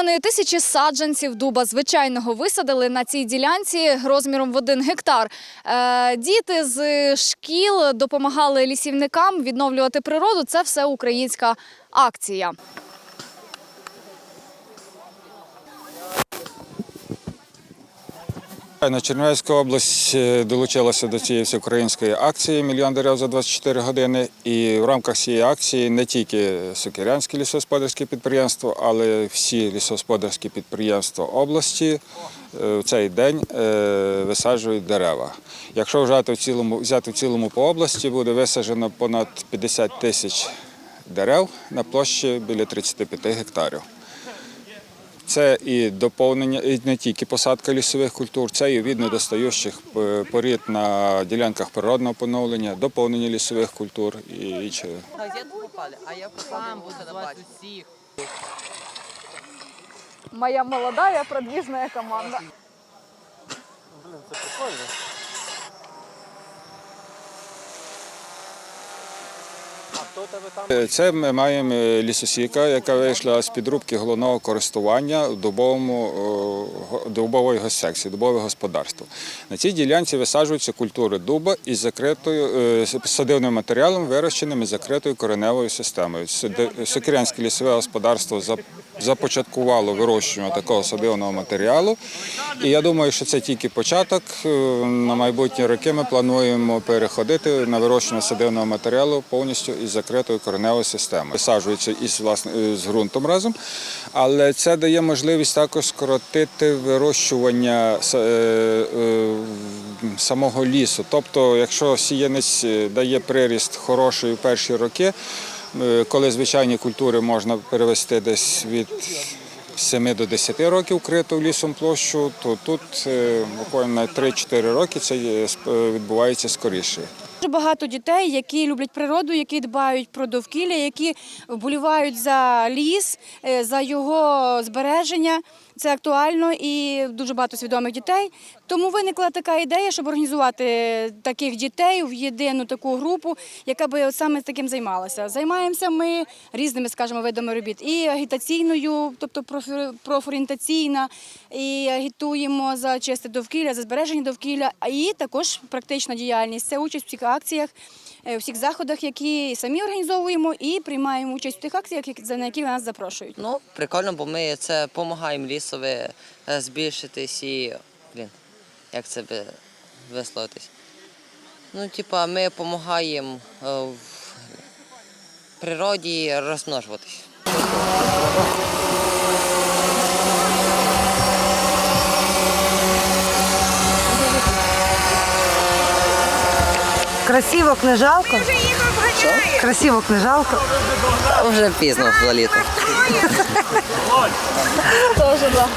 2,5 тисячі саджанців дуба звичайного висадили на цій ділянці розміром в один гектар. Е, Діти з шкіл допомагали лісівникам відновлювати природу. Це все українська акція. На Чернівецька область е, долучилася до цієї всеукраїнської акції Мільйон дерев за 24 години. І в рамках цієї акції не тільки Сокирянське лісогосподарське підприємство, але всі лісогосподарські підприємства області е, в цей день е, висаджують дерева. Якщо взяти в цілому, взяти в цілому по області, буде висаджено понад 50 тисяч дерев на площі біля 35 гектарів. Це і доповнення, і не тільки посадка лісових культур, це і від недостаючих е, порід на ділянках природного поновлення, доповнення лісових культур і попали, а я сам буду давати всіх. Моя молода, продвіжна команда. Блин, Це ми маємо е, лісосіка, яка вийшла з підрубки головного користування в дубовому, е, дубової госсекції, дубове господарство. На цій ділянці висаджуються культури дуба із закритою е, садивним матеріалом, вирощеним із закритою кореневою системою. Сокирянське лісове господарство започаткувало вирощування такого садивного матеріалу. І я думаю, що це тільки початок. Е, На майбутні роки ми плануємо переходити на вирощування садивного матеріалу повністю із закритою кореневою системою. Висаджується із власне з ґрунтом разом, але це дає можливість також скоротити вирощування е, е, самого лісу. Тобто, якщо сіянець е, дає приріст хороший в перші роки, коли звичайні культури можна перевести десь від 7 до 10 років криту лісом площу, то тут буквально 3-4 роки це відбувається скоріше. Багато дітей, які люблять природу, які дбають про довкілля, які вболівають за ліс, е, за його збереження. Це актуально і дуже багато свідомих дітей. Тому виникла така ідея, щоб організувати таких дітей в єдину таку групу, яка би саме таким займалася. Займаємося ми різними, скажімо, видами робіт. І агітаційною, тобто профорієнтаційна, і агітуємо за чисте довкілля, за збереження довкілля, і також практична діяльність. Це участь в всіх акціях, е, всіх заходах, які самі організовуємо, і приймаємо участь в тих акціях, на які нас запрошують. Ну, прикольно, бо ми це допомагаємо лісові е, збільшитись і. Блін, як це би висловитись? Ну, типа, ми допомагаємо е, в природі розмножуватись. Красивок не жалко? Красивок не жалко? Вже пізно за được rồi.